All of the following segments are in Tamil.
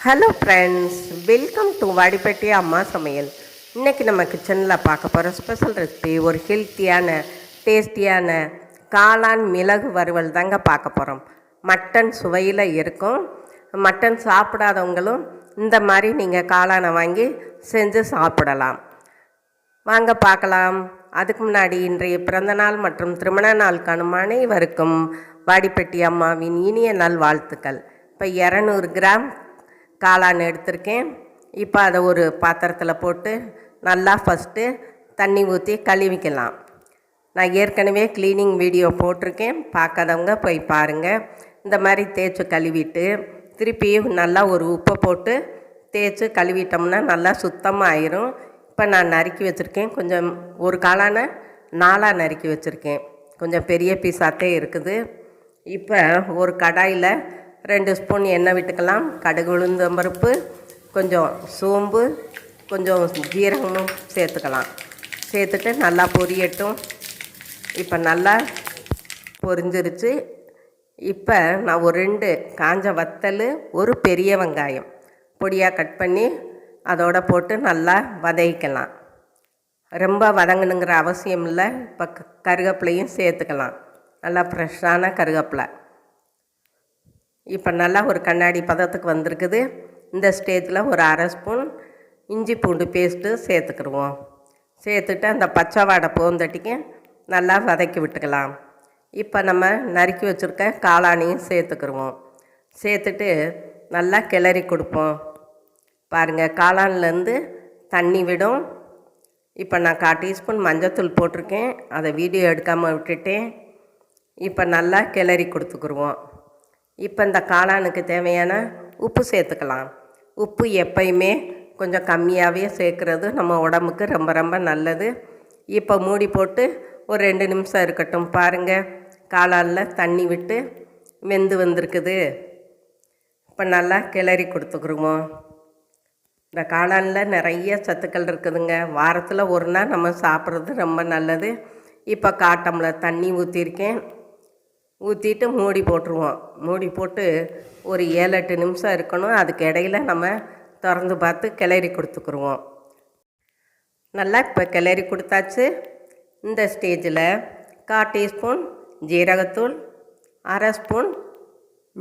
Hello friends welcome to Vadipatti அம்மா சமையல் இன்றைக்கி நம்ம கிச்சனில் பார்க்க போகிற ஸ்பெஷல் ரெசிபி ஒரு ஹெல்த்தியான டேஸ்டியான காளான் மிளகு வறுவல் தாங்க பார்க்க போகிறோம் மட்டன் சுவையில் இருக்கும். மட்டன் சாப்பிடாதவங்களும் இந்த மாதிரி நீங்கள் காளானை வாங்கி செஞ்சு சாப்பிடலாம். வாங்க பார்க்கலாம். அதுக்கு முன்னாடி இன்றைய பிறந்தநாள் மற்றும் திருமண நாளுக்கான அனைவருக்கும் வாடிப்பட்டி அம்மாவின் இனிய நல் வாழ்த்துக்கள் இப்போ இரநூறு கிராம் காளான் எடுத்திருக்கேன். இப்போ அதை ஒரு பாத்திரத்தில் போட்டு நல்லா ஃபஸ்ட்டு தண்ணி ஊற்றி கழுவிக்கலாம். நான் ஏற்கனவே க்ளீனிங் வீடியோ போட்டிருக்கேன். பார்க்காதவங்க போய் பாருங்கள் இந்த மாதிரி தேய்ச்சி கழுவிட்டு திருப்பியும் நல்லா ஒரு உப்பை போட்டு தேய்ச்சி கழுவிட்டோம்னா நல்லா சுத்தமாக ஆயிரும். இப்போ நான் நறுக்கி வச்சுருக்கேன். கொஞ்சம் ஒரு காளான நாளாக நறுக்கி வச்சுருக்கேன். கொஞ்சம் பெரிய பீஸாத்தே இருக்குது. இப்போ ஒரு கடாயில் ரெண்டு ஸ்பூன் எண்ணெய் விட்டுக்கலாம். கடுகு உளுந்தம்பருப்பு கொஞ்சம் சோம்பு கொஞ்சம் ஜீரகமும் சேர்த்துக்கலாம். சேர்த்துட்டு நல்லா பொரியட்டும். இப்போ நல்லா பொரிஞ்சிருச்சு. இப்போ நான் ஒரு ரெண்டு காஞ்ச வத்தல் ஒரு பெரிய வெங்காயம் பொடியாக கட் பண்ணி அதோட போட்டு நல்லா வதக்கிக்கலாம். ரொம்ப வதங்கணுங்கிற அவசியம் இல்லை. இப்போ க கருவேப்பிலையும் சேர்த்துக்கலாம். நல்லா ஃப்ரெஷ்ஷான கருவேப்பிலை இப்போ நல்லா ஒரு கண்ணாடி பதத்துக்கு வந்திருக்குது. இந்த ஸ்டேஜில் ஒரு அரை ஸ்பூன் இஞ்சி பூண்டு பேஸ்ட்டு சேர்த்துக்கிடுவோம். சேர்த்துட்டு அந்த பச்சை வாடை போந்தட்டிக்கு நல்லா வதக்கி விட்டுக்கலாம். இப்போ நம்ம நறுக்கி வச்சுருக்க காளானியும் சேர்த்துக்கிடுவோம். சேர்த்துட்டு நல்லா கிளறி கொடுப்போம். பாருங்கள் காளான்லேருந்து தண்ணி விடும். இப்போ நான் கால் டீஸ்பூன் மஞ்சத்தூள் போட்டிருக்கேன். அதை வீடியோ எடுக்காமல் விட்டுட்டேன். இப்போ நல்லா கிளறி கொடுத்துக்குருவோம் இப்போ இந்த காளானுக்கு தேவையான உப்பு சேர்த்துக்கலாம். உப்பு எப்பயுமே கொஞ்சம் கம்மியாகவே சேர்க்குறது நம்ம உடம்புக்கு ரொம்ப ரொம்ப நல்லது. இப்போ மூடி போட்டு ஒரு ரெண்டு நிமிஷம் இருக்கட்டும். பாருங்கள் காளானில் தண்ணி விட்டு வெந்து வந்திருக்குது. இப்போ நல்லா கிளறி கொடுத்துக்குருவோம். இந்த காளானில் நிறைய சத்துக்கள் இருக்குதுங்க. வாரத்தில் ஒரு நாள் நம்ம சாப்பிட்றது ரொம்ப நல்லது. இப்போ காட்டமில் தண்ணி ஊற்றிருக்கேன் ஊற்றிட்டு மூடி போட்டுருவோம். மூடி போட்டு ஒரு ஏழு எட்டு நிமிஷம் இருக்கணும். அதுக்கு இடையில நம்ம திறந்து பார்த்து கிளறி கொடுத்துக்குருவோம். நல்லா இப்போ கிளறி கொடுத்தாச்சு. இந்த ஸ்டேஜில் கால் டீஸ்பூன் ஜீரகத்தூள் அரை ஸ்பூன்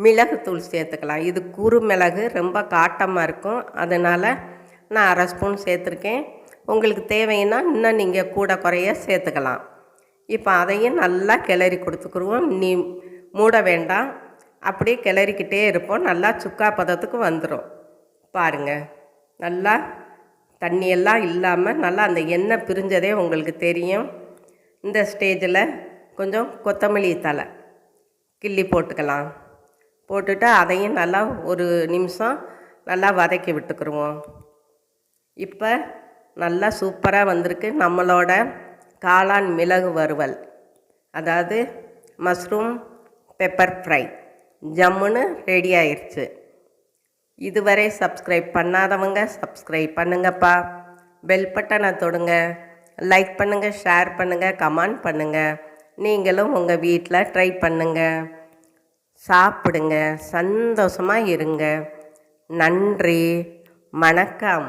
மிளகுத்தூள் சேர்த்துக்கலாம். இது குறு மிளகு ரொம்ப காட்டமாக இருக்கும். அதனால் நான் அரை ஸ்பூன் சேர்த்துருக்கேன். உங்களுக்கு தேவைன்னா இன்னும் நீங்கள் கூட குறைய சேர்த்துக்கலாம். இப்போ அதையும் நல்லா கிளறி கொடுத்துக்குருவோம். நீ மூட வேண்டாம். அப்படியே கிளறிக்கிட்டே இருப்போம். நல்லா சுக்கா பதத்துக்கு வந்துடும் பாருங்கள் நல்லா தண்ணியெல்லாம் இல்லாமல் நல்லா அந்த எண்ணெய் பிரிஞ்சதே உங்களுக்கு தெரியும். இந்த ஸ்டேஜில் கொஞ்சம் கொத்தமல்லி தலை கிள்ளி போட்டுக்கலாம். போட்டுட்டு அதையும் நல்லா ஒரு நிமிஷம் நல்லா வதக்கி விட்டுக்குருவோம். இப்போ நல்லா சூப்பராக வந்திருக்கு நம்மளோட காளான் மிளகு வறுவல். அதாவது மஷ்ரூம் பெப்பர் ஃப்ரை. ஜம்முன்னு ரெடி ஆயிடுச்சு இதுவரை சப்ஸ்கிரைப் பண்ணாதவங்க சப்ஸ்கிரைப் பண்ணுங்கப்பா. பெல் பட்டனை தொடுங்க. லைக் பண்ணுங்கள் ஷேர் பண்ணுங்கள் கமெண்ட் பண்ணுங்கள் நீங்களும் உங்கள் வீட்டில் ட்ரை பண்ணுங்கள் சாப்பிடுங்க சந்தோஷமாக இருங்க. நன்றி வணக்கம்.